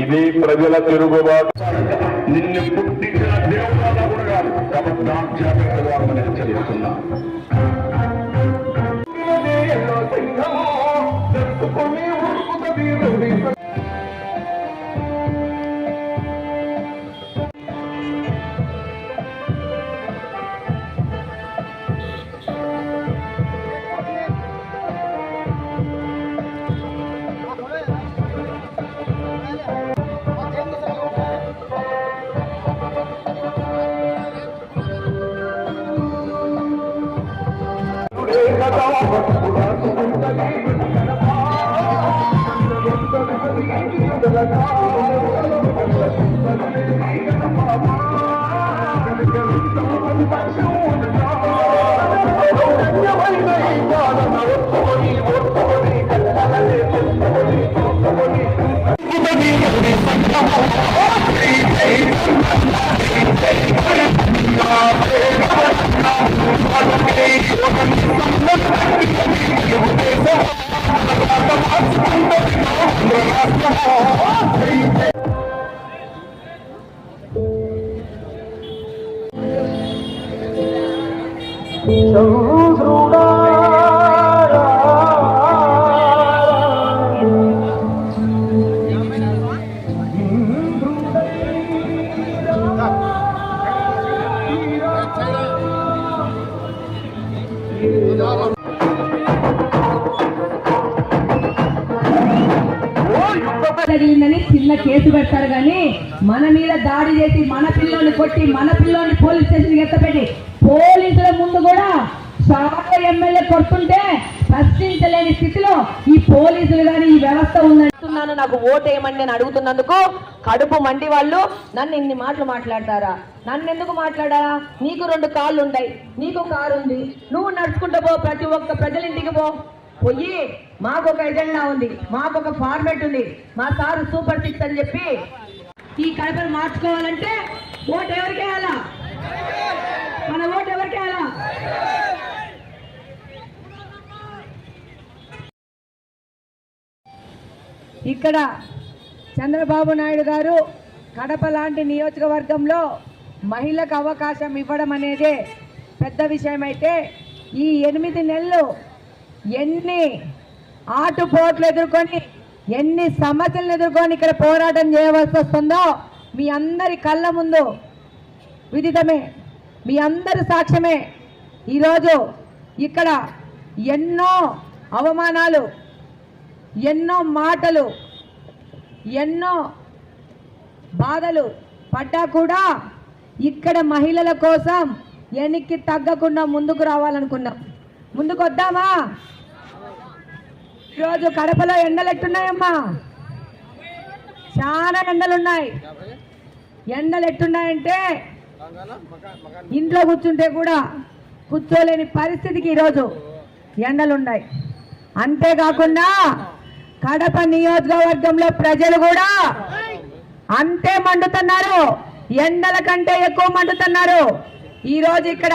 ఇది ప్రజల తిరుగుబాటు నిన్ను పుట్టించిన దేవుడు కూడా కాదు కాబట్టి జాగ్రత్తగా మనం హెచ్చరిస్తున్నా Oh పెడతారు కానీ మన మీద దాడి చేసి మన పిల్లోని కొట్టి మన పిల్లోని పోలీస్ స్టేషన్కి ఎత్తపెట్టి పోలీసుల ముందు కూడా చాలా ఎమ్మెల్యే కొడుతుంటే ప్రశ్నించలేని స్థితిలో ఈ పోలీసులు కానీ ఈ వ్యవస్థ ఉందంటున్నాను నాకు ఓటేయమని నేను అడుగుతున్నందుకు కడుపు మండి వాళ్ళు నన్ను ఇన్ని మాటలు మాట్లాడతారా? నన్ను ఎందుకు మాట్లాడారా నీకు రెండు కాళ్ళు ఉంటాయి నీకు కారు ఉంది నువ్వు నడుచుకుంటూ పో ప్రతి ఒక్క ప్రజలింటికి పో. పోయి మాకు ఒక ఎజెండా ఉంది. మాకు ఒక ఫార్మేట్ ఉంది. మా సారు సూపర్ సిక్స్ అని చెప్పి ఈ కడపను మార్చుకోవాలంటే ఓటు ఎవరికి వేయాలా మన ఓటు ఎవరికి వేయాలా ఇక్కడ చంద్రబాబు నాయుడు గారు కడప లాంటి నియోజకవర్గంలో మహిళకు అవకాశం ఇవ్వడం అనేదే పెద్ద విషయమైతే ఈ ఎనిమిది నెలలు ఎన్ని ఆటుపోట్లు ఎదుర్కొని ఎన్ని సమస్యలను ఎదుర్కొని ఇక్కడ పోరాటం చేయవలసి వస్తుందో మీ అందరి కళ్ళ ముందు విదితమే. మీ అందరి సాక్ష్యమే. ఈరోజు ఇక్కడ ఎన్నో అవమానాలు ఎన్నో మాటలు ఎన్నో బాధలు పడ్డా కూడా ఇక్కడ మహిళల కోసం వెనక్కి తగ్గకుండా ముందుకు రావాలనుకున్నాం. ముందుకు వద్దామా ఈరోజు కడపలో ఎండలు ఎట్టున్నాయమ్మా చాలా ఎండలు ఉన్నాయి ఎండలు ఎట్టున్నాయంటే ఇంట్లో కూర్చుంటే కూడా కూర్చోలేని పరిస్థితికి ఈరోజు ఎండలున్నాయి. అంతేకాకుండా కడప నియోజకవర్గంలో ప్రజలు కూడా అంతే మండుతున్నారు. ఎండల కంటే ఎక్కువ మండుతున్నారు. ఈరోజు ఇక్కడ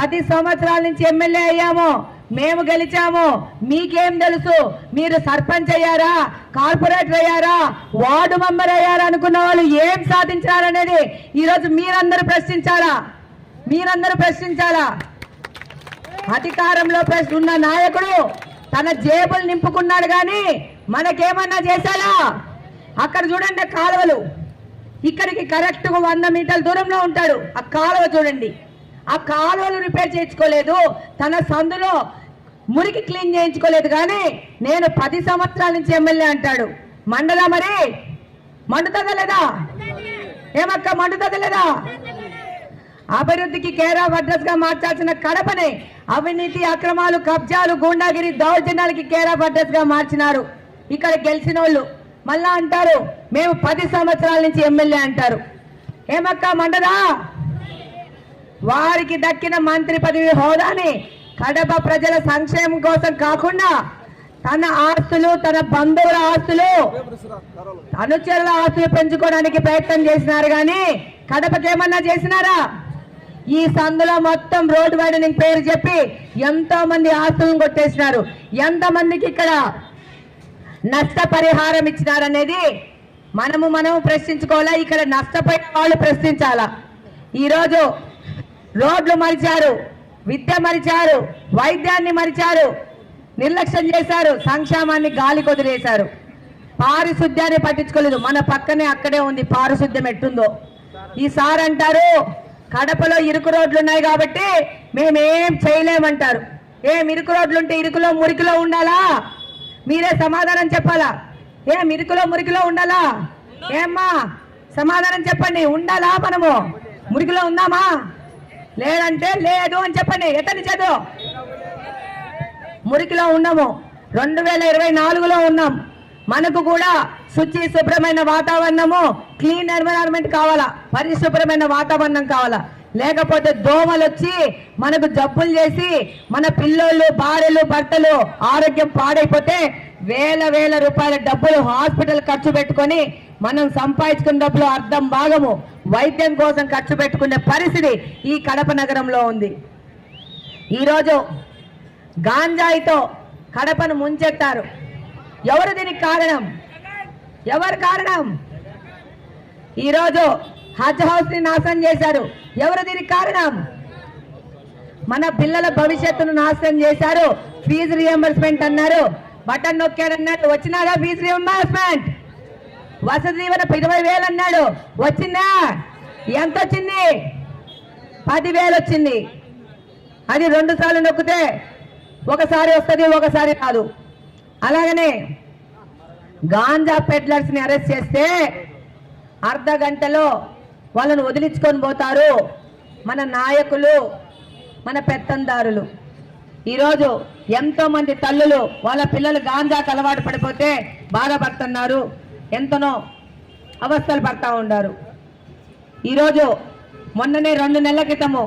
పది సంవత్సరాల నుంచి ఎమ్మెల్యే అయ్యాము. మేము గెలిచాము. మీకేం తెలుసు? మీరు సర్పంచ్ అయ్యారా? కార్పొరేటర్ అయ్యారా? వార్డు మెంబర్ అయ్యారా అనుకున్న వాళ్ళు ఏం సాధించారనేది ఈరోజు మీరందరూ ప్రశ్నించాలా? మీరందరూ ప్రశ్నించాలా? అధికారంలో ప్రశ్న ఉన్న నాయకుడు తన జేబులు నింపుకున్నాడు కానీ మనకేమన్నా చేశాడా? అక్కడ చూడండి కాలువలు. ఇక్కడికి కరెక్ట్గా వంద మీటర్ల దూరంలో ఉంటాడు. ఆ కాలువ చూడండి. ఆ కాలువలు రిపేర్ చేయించుకోలేదు. తన సందులో మురికి క్లీన్ చేయించుకోలేదు కానీ నేను పది సంవత్సరాల నుంచి ఎమ్మెల్యే అంటాడు. మండలా మరి? మండుతుందా లేదా? ఏమక్క మండుతుందా లేదా? అభివృద్ధికి కేర్ ఆఫ్ అడ్రస్గా మార్చాల్సిన కడపని అవినీతి అక్రమాలు కబ్జాలు గూండాగిరి దౌర్జన్యాలకి కేర్ ఆఫ్ అడ్రస్గా మార్చినారు. ఇక్కడ గెలిచిన వాళ్ళు మళ్ళా అంటారు మేము పది సంవత్సరాల నుంచి ఎమ్మెల్యే అంటారు. ఏమక్క మండదా వారికి దక్కిన మంత్రి పదవి హోదాని కడప ప్రజల సంక్షేమం కోసం కాకుండా తన ఆస్తులు తన బంధువుల ఆస్తులు అనుచరుల ఆస్తులు పెంచుకోవడానికి ప్రయత్నం చేసినారు కానీ కడపకి ఏమన్నా చేసినారా? ఈ సందులో మొత్తం రోడ్డు వైడనింగ్ పేరు చెప్పి ఎంతో మంది ఆస్తులను కొట్టేసినారు. ఎంత మందికి ఇక్కడ నష్టపరిహారం ఇచ్చినారనేది మనము మనము ప్రశ్నించుకోవాలా? ఇక్కడ నష్టపోయిన వాళ్ళు ప్రశ్నించాలా? ఈరోజు రోడ్లు మరిచారు విద్య మరిచారు వైద్యాన్ని మరిచారు నిర్లక్ష్యం చేశారు సంక్షేమాన్ని గాలి కొదిలేశారు. పారిశుద్ధ్యాన్ని పట్టించుకోలేదు. మన పక్కనే అక్కడే ఉంది. పారిశుద్ధ్యం ఎట్టుందో. ఈసారి అంటారు కడపలో ఇరుకు రోడ్లు ఉన్నాయి కాబట్టి మేమేం చేయలేమంటారు. ఏం ఇరుకు రోడ్లు ఉంటే ఇరుకులో మురికిలో ఉండాలా? మీరే సమాధానం చెప్పాలా? ఏం ఇరుకులో మురికిలో ఉండాలా? ఏమ్మా సమాధానం చెప్పండి. ఉండాలా మనము? మురికిలో ఉందామా? లేదంటే లేదు అని చెప్పండి. ఎతని చదువు మురికిలో ఉన్నాము. రెండు వేల ఇరవై నాలుగులో ఉన్నాం. మనకు కూడా శుచి శుభ్రమైన వాతావరణము క్లీన్ ఎన్విరాన్మెంట్ కావాలా? పరిశుభ్రమైన వాతావరణం కావాలా? లేకపోతే దోమలు వచ్చి మనకు జబ్బులు చేసి మన పిల్లోళ్ళు భార్యలు భర్తలు ఆరోగ్యం పాడైపోతే వేల వేల రూపాయల డబ్బులు హాస్పిటల్ ఖర్చు పెట్టుకొని మనం సంపాదించుకున్న డబ్బులు అర్థం భాగము వైద్యం కోసం ఖర్చు పెట్టుకునే పరిస్థితి ఈ కడప నగరంలో ఉంది. ఈరోజు గాంజాయితో కడపను ముంచెత్తారు. ఎవరు దీనికి కారణం? ఎవరు కారణం? ఈరోజు హజ్ హౌస్ని నాశనం చేశారు. ఎవరు దీనికి కారణం? మన పిల్లల భవిష్యత్తును నాశనం చేశారు. ఫీజు రియంబర్స్మెంట్ అన్నారు. బటన్ నొక్కాడన్నాడు వచ్చినారా ఫీజు రియంబర్స్మెంట్ వసతి దీవెన ఇరవై వేలు అన్నాడు. వచ్చిందా? ఎంత వచ్చింది? పదివేలు వచ్చింది. అది రెండు సార్లు నొక్కితే ఒకసారి వస్తుంది ఒకసారి కాదు అలాగనే గాంజా పెడ్లర్స్ని అరెస్ట్ చేస్తే అర్ధ గంటలో వాళ్ళను వదిలించుకొని పోతారు మన నాయకులు మన పెత్తందారులు. ఈరోజు ఎంతో మంది తల్లులు వాళ్ళ పిల్లలు గాంజాకు అలవాటు పడిపోతే బాధపడుతున్నారు. ఎంతనో అవస్థలు పడతా ఉన్నారు ఈరోజు మొన్ననే రెండు నెలల క్రితము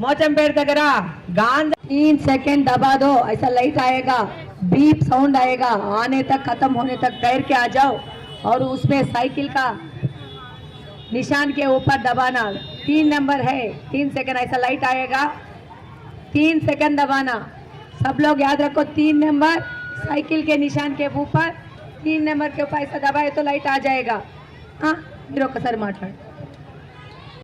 मोचमपेट దగ్గర गांजा तीन सेकंड दबा दो ऐसा लाइट आएगा बीप साउंड आएगा आने तक खत्म होने तक तैर के आ जाओ और उसमें साइकिल का निशान के ऊपर दबाना तीन नंबर है तीन सेकंड ऐसा लाइट आएगा तीन सेकंड दबाना सब लोग याद रखो तीन नंबर साइकिल के निशान के ऊपर तीन नंबर के उपाय से दबाए तो लाइट आ जाएगा। हाँ मेरे सर माठा